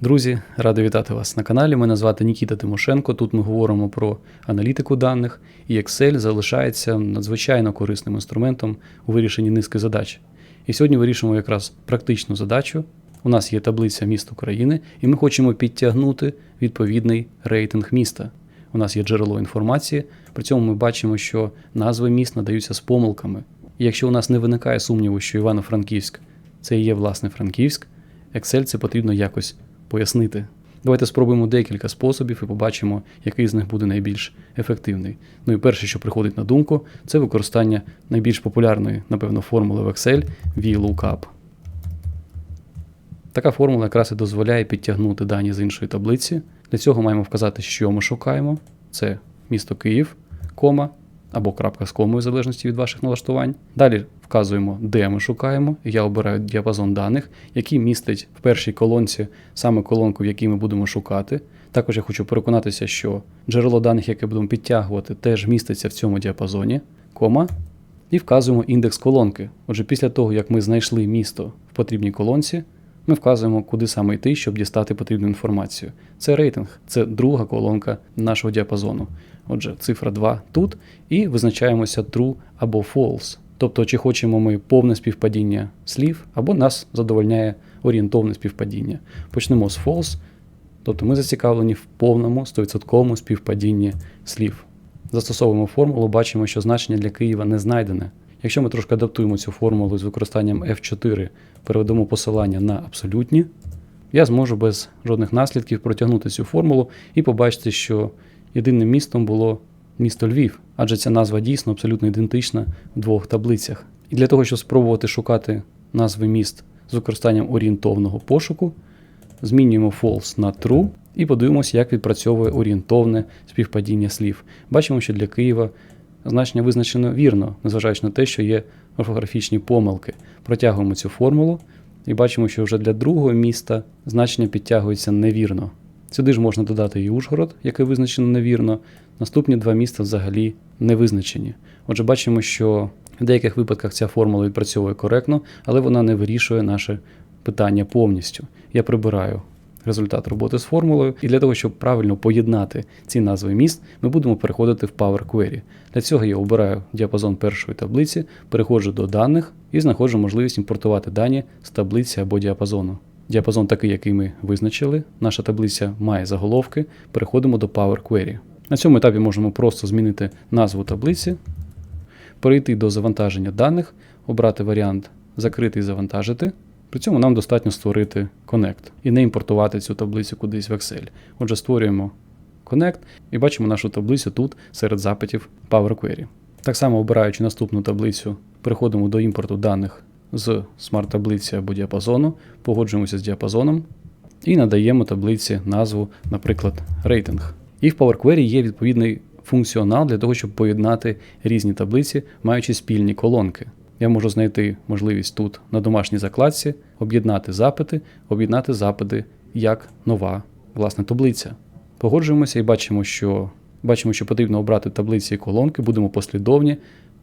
Друзі, радий вітати вас на каналі. Мене звати Нікіта Тимошенко. Тут ми говоримо про аналітику даних, і Excel залишається надзвичайно корисним інструментом у вирішенні низки задач. І сьогодні вирішуємо якраз практичну задачу. У нас є таблиця міст України, і ми хочемо підтягнути відповідний рейтинг міста. У нас є джерело інформації, при цьому ми бачимо, що назви міст надаються з помилками. І якщо у нас не виникає сумніву, що Івано-Франківськ це і є власне Франківськ, Excel це потрібно якось пояснити. Давайте спробуємо декілька способів і побачимо, який з них буде найбільш ефективний. Ну і перше, що приходить на думку, це використання найбільш популярної, напевно, формули в Excel VLOOKUP. Така формула якраз і дозволяє підтягнути дані з іншої таблиці. Для цього маємо вказати, що ми шукаємо. Це місто Київ, кома або крапка з комою, в залежності від ваших налаштувань. Далі вказуємо, де ми шукаємо. Я обираю діапазон даних, який містить в першій колонці саме колонку, в якій ми будемо шукати. Також я хочу переконатися, що джерело даних, яке будемо підтягувати, теж міститься в цьому діапазоні, кома. І вказуємо індекс колонки. Отже, після того, як ми знайшли місто в потрібній колонці, ми вказуємо, куди саме йти, щоб дістати потрібну інформацію. Це рейтинг, це друга колонка нашого діапазону. Отже, цифра 2 тут, і визначаємося true або false. Тобто, чи хочемо ми повне співпадіння слів, або нас задовольняє орієнтовне співпадіння. Почнемо з false, тобто ми зацікавлені в повному 100% співпадінні слів. Застосовуємо формулу, бачимо, що значення для Києва не знайдене. Якщо ми трошки адаптуємо цю формулу з використанням F4, переведемо посилання на абсолютні, я зможу без жодних наслідків протягнути цю формулу і побачити, що єдиним містом було місто Львів, адже ця назва дійсно абсолютно ідентична в двох таблицях. І для того, щоб спробувати шукати назви міст з використанням орієнтовного пошуку, змінюємо false на true і подивимося, як відпрацьовує орієнтовне співпадіння слів. Бачимо, що для Києва значення визначено вірно, незважаючи на те, що є орфографічні помилки. Протягуємо цю формулу і бачимо, що вже для другого міста значення підтягується невірно. Сюди ж можна додати і Ужгород, яке визначено невірно. Наступні два міста взагалі не визначені. Отже, бачимо, що в деяких випадках ця формула відпрацьовує коректно, але вона не вирішує наше питання повністю. Я прибираю результат роботи з формулою, і для того, щоб правильно поєднати ці назви міст, ми будемо переходити в Power Query. Для цього я обираю діапазон першої таблиці, переходжу до даних і знаходжу можливість імпортувати дані з таблиці або діапазону. Діапазон такий, який ми визначили. Наша таблиця має заголовки. Переходимо до Power Query. На цьому етапі можемо просто змінити назву таблиці, перейти до завантаження даних, обрати варіант Закрити і завантажити. При цьому нам достатньо створити Connect і не імпортувати цю таблицю кудись в Excel. Отже, створюємо Connect і бачимо нашу таблицю тут серед запитів Power Query. Так само, обираючи наступну таблицю, переходимо до імпорту даних з смарт-таблиці або діапазону, погоджуємося з діапазоном і надаємо таблиці назву, наприклад, рейтинг. І в Power Query є відповідний функціонал для того, щоб поєднати різні таблиці, маючи спільні колонки. Я можу знайти можливість тут на домашній закладці, об'єднати запити, об'єднати запити як нова власне таблиця. Погоджуємося і бачимо, що бачимо, що потрібно обрати таблиці і колонки, будемо послідовні.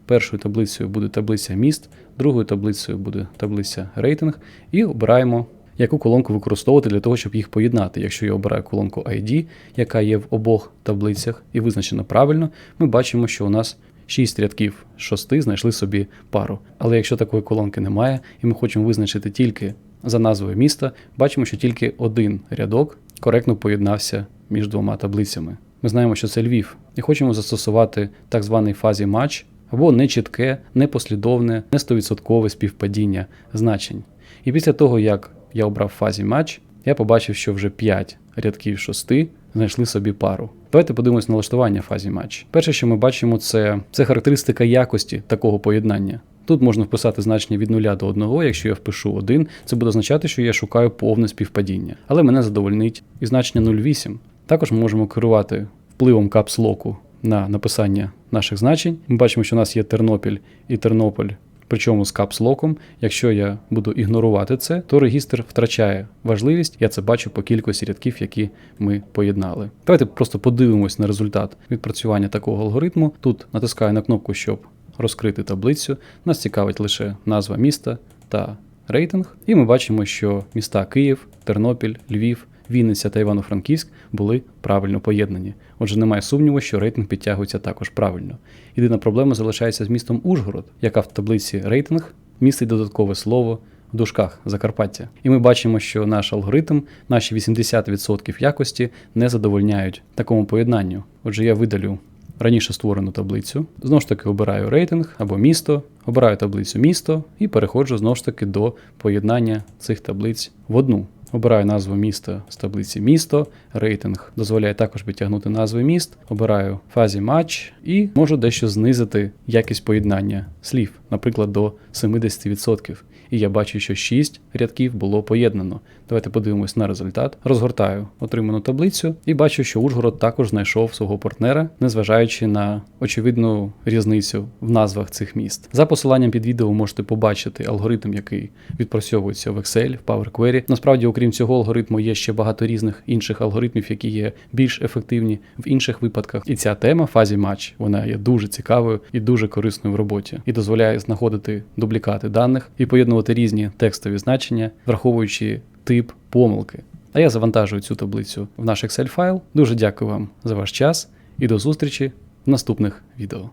Першою таблицею буде таблиця міст, другою таблицею буде таблиця рейтинг, і обираємо, яку колонку використовувати для того, щоб їх поєднати. Якщо я обираю колонку ID, яка є в обох таблицях і визначена правильно, ми бачимо, що у нас 6 рядків 6 знайшли собі пару. Але якщо такої колонки немає, і ми хочемо визначити тільки за назвою міста, бачимо, що тільки один рядок коректно поєднався між двома таблицями. Ми знаємо, що це Львів, і хочемо застосувати так званий фазі матч або нечітке, непослідовне, не 100% співпадіння значень. І після того, як я обрав фазі матч, я побачив, що вже 5 рядків 6 знайшли собі пару. Давайте подивимось налаштування фазі матч. Перше, що ми бачимо, це, це характеристика якості такого поєднання. Тут можна вписати значення від 0 до 1, якщо я впишу 1, це буде означати, що я шукаю повне співпадіння. Але мене задовольнить і значення 0,8. Також ми можемо керувати впливом капслоку на написання наших значень. Ми бачимо, що у нас є Тернопіль і Тернополь, причому з капслоком. Якщо я буду ігнорувати це, то регістр втрачає важливість. Я це бачу по кількості рядків, які ми поєднали. Давайте просто подивимось на результат відпрацювання такого алгоритму. Тут натискаю на кнопку, щоб розкрити таблицю. Нас цікавить лише назва міста та рейтинг. І ми бачимо, що міста Київ, Тернопіль, Львів Вінниця та Івано-Франківськ були правильно поєднані. Отже, немає сумніву, що рейтинг підтягується також правильно. Єдина проблема залишається з містом Ужгород, яка в таблиці рейтинг містить додаткове слово в дужках Закарпаття. І ми бачимо, що наш алгоритм, наші 80% якості не задовольняють такому поєднанню. Отже, я видалю раніше створену таблицю. Знову ж таки обираю рейтинг або місто, обираю таблицю місто і переходжу знову ж таки до поєднання цих таблиць в одну. Обираю назву міста з таблиці місто, рейтинг дозволяє також підтягнути назви міст. Обираю фазі матч і можу дещо знизити якість поєднання слів, наприклад, до 70%. І я бачу, що 6 рядків було поєднано. Давайте подивимось на результат. Розгортаю отриману таблицю і бачу, що Ужгород також знайшов свого партнера, незважаючи на очевидну різницю в назвах цих міст. За посиланням під відео можете побачити алгоритм, який відпрацьовується в Excel, в Power Query. Насправді, окрім цього алгоритму, є ще багато різних інших алгоритмів, які є більш ефективні в інших випадках. І ця тема фазі матч вона є дуже цікавою і дуже корисною в роботі і дозволяє знаходити дублікати даних і поєднувати різні текстові значення, враховуючи тип помилки. А я завантажую цю таблицю в наш Excel файл. Дуже дякую вам за ваш час і до зустрічі в наступних відео.